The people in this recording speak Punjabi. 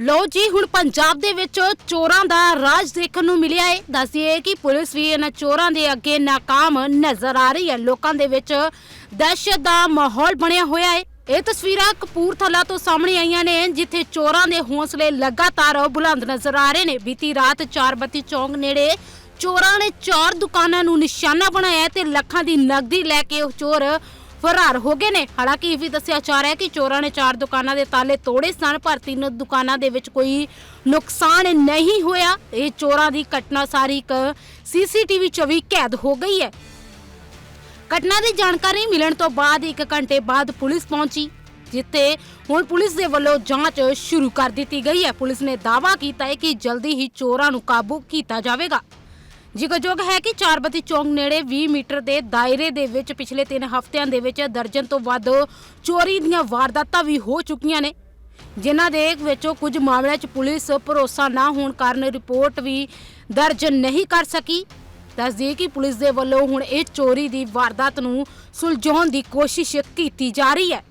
ਲੋ ਜੀ, ਹੁਣ ਪੰਜਾਬ ਦੇ ਵਿੱਚ ਚੋਰਾਂ ਦਾ ਰਾਜ ਦੇਖਣ ਨੂੰ ਮਿਲਿਆ ਹੈ ਦੱਸਿਏ ਕਿ ਪੁਲਿਸ ਵੀ ਇਹਨਾਂ ਚੋਰਾਂ ਦੇ ਅੱਗੇ ਨਾਕਾਮ ਨਜ਼ਰ ਆ ਰਹੀ ਹੈ। ਲੋਕਾਂ ਦੇ ਵਿੱਚ ਦਹਿਸ਼ਤ ਦਾ ਮਾਹੌਲ ਬਣਿਆ ਹੋਇਆ ਹੈ ਇਹ ਤਸਵੀਰਾਂ ਕਪੂਰਥਲਾ ਤੋਂ ਸਾਹਮਣੇ ਆਈਆਂ ਨੇ, ਜਿੱਥੇ ਚੋਰਾਂ ਦੇ ਹੌਸਲੇ ਲਗਾਤਾਰ ਬੁਲੰਦ ਨਜ਼ਰ ਆ ਰਹੇ ਨੇ। ਬੀਤੀ ਰਾਤ 432 ਚੌਂਕ ਨੇੜੇ ਚੋਰਾਂ ਨੇ ਚਾਰ ਦੁਕਾਨਾਂ ਨੂੰ ਨਿਸ਼ਾਨਾ ਬਣਾਇਆ ਤੇ ਲੱਖਾਂ ਦੀ ਨਕਦੀ ਲੈ ਕੇ ਉਹ ਚੋਰ ਫਰਾਰ ਹੋ ਗਏ ਨੇ। ਹਾਲਾਂਕਿ ਇਹ ਵੀ ਦੱਸਿਆ ਜਾ ਰਿਹਾ ਹੈ ਕਿ ਚੋਰਾਂ ਨੇ ਚਾਰ ਦੁਕਾਨਾਂ ਦੇ ਤਾਲੇ ਤੋੜੇ ਸਨ, ਪਰ ਤਿੰਨ ਦੁਕਾਨਾਂ ਦੇ ਵਿੱਚ ਕੋਈ ਨੁਕਸਾਨ ਨਹੀਂ ਹੋਇਆ। ਇਹ ਚੋਰਾਂ ਦੀ ਘਟਨਾ ਸਾਰੀ ਇੱਕ ਸੀਸੀਟੀਵੀ 'ਚ ਵੀ ਕੈਦ ਹੋ ਗਈ ਹੈ। ਘਟਨਾ ਦੀ ਜਾਣਕਾਰੀ ਮਿਲਣ ਤੋਂ ਬਾਅਦ ਇੱਕ ਘੰਟੇ ਬਾਅਦ ਪੁਲਿਸ ਪਹੁੰਚੀ, ਜਿੱਥੇ ਹੁਣ ਪੁਲਿਸ ਦੇ ਵੱਲੋਂ ਜਾਂਚ ਸ਼ੁਰੂ ਕਰ ਦਿੱਤੀ ਗਈ ਹੈ। ਪੁਲਿਸ ਨੇ ਦਾਅਵਾ ਕੀਤਾ ਹੈ ਕਿ ਜਲਦੀ ਹੀ ਚੋਰਾਂ ਨੂੰ ਕਾਬੂ ਕੀਤਾ ਜਾਵੇਗਾ। ਜਿਗਰਯੋਗ ਹੈ ਕਿ ਚਾਰਬਤੀ ਚੌਂਕ ਨੇੜੇ 20 ਮੀਟਰ ਦੇ ਦਾਇਰੇ ਦੇ ਵਿੱਚ ਪਿਛਲੇ 3 ਹਫ਼ਤਿਆਂ ਦੇ ਵਿੱਚ ਦਰਜਨ ਤੋਂ ਵੱਧ ਚੋਰੀ ਦੀਆਂ ਵਾਰਦਾਤਾਂ ਵੀ ਹੋ ਚੁੱਕੀਆਂ ਨੇ। ਜਿਨ੍ਹਾਂ ਦੇ ਵਿੱਚੋਂ ਕੁਝ ਮਾਮਲਿਆਂ 'ਚ ਪੁਲਿਸ ਭਰੋਸਾ ਨਾ ਹੋਣ ਕਾਰਨ ਰਿਪੋਰਟ ਵੀ ਦਰਜ ਨਹੀਂ ਕਰ ਸਕੀ। ਦੱਸਦੀ ਕਿ ਪੁਲਿਸ ਦੇ ਵੱਲੋਂ ਹੁਣ ਇਹ ਚੋਰੀ ਦੀ ਵਾਰਦਾਤ ਨੂੰ ਸੁਲਝਾਉਣ ਦੀ ਕੋਸ਼ਿਸ਼ ਕੀਤੀ ਜਾ ਰਹੀ ਹੈ।